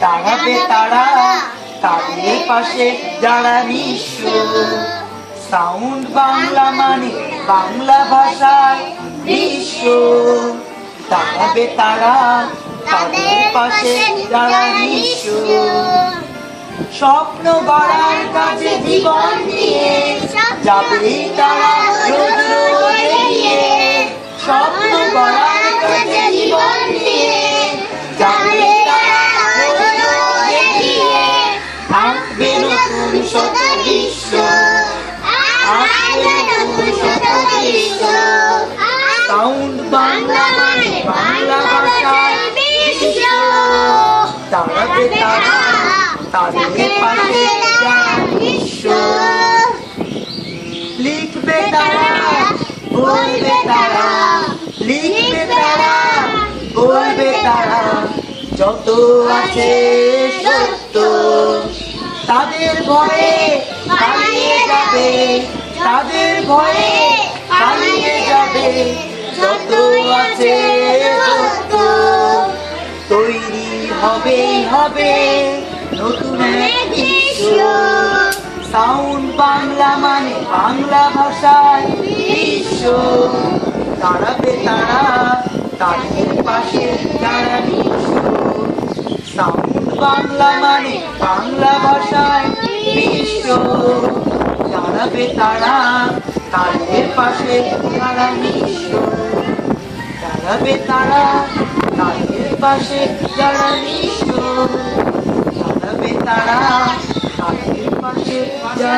দাঁড়াবে তারা তাদের পাশে যারা নিঃস্ব সাউন্ড বাংলা মানে বাংলা ভাষায় বিশ্ব দাঁড়াবে তারা তাদের পাশে যারা নিঃস্ব স্বপ্ন গড়ার কাছে জীবন দিয়ে যাবে তারা। শত বিশ্ব সাউন্ড বাংলা মানে বাংলা ভাষায় বিশ্ব দাঁড়াবে তারা তাদের পাশে বিশ্ব লিখবে তারা বলবে তারা লিখবে তারা বলবে তারা যত আছে ভয়ে পালিয়ে যাবে। তাদের ভয়ে পালিয়ে যাবে। যত আছে সত্য তৈরি হবেই হবে। নতুন এক সাউন্ড বাংলা মানে বাংলা ভাষায় বিশ্ব দাঁড়াবে তারা, তাদের পাশে বিশ্ব সাউন্ড বাংলা মানে বাংলা ভাষায় বিশ্ব দাঁড়াবে তারা, তাদের পাশে তারা বিশ্ব। দাঁড়াবে তারা, তাদের পাশে যারা বিশ্ব। দাঁড়াবে তারা, তাদের পাশে যারা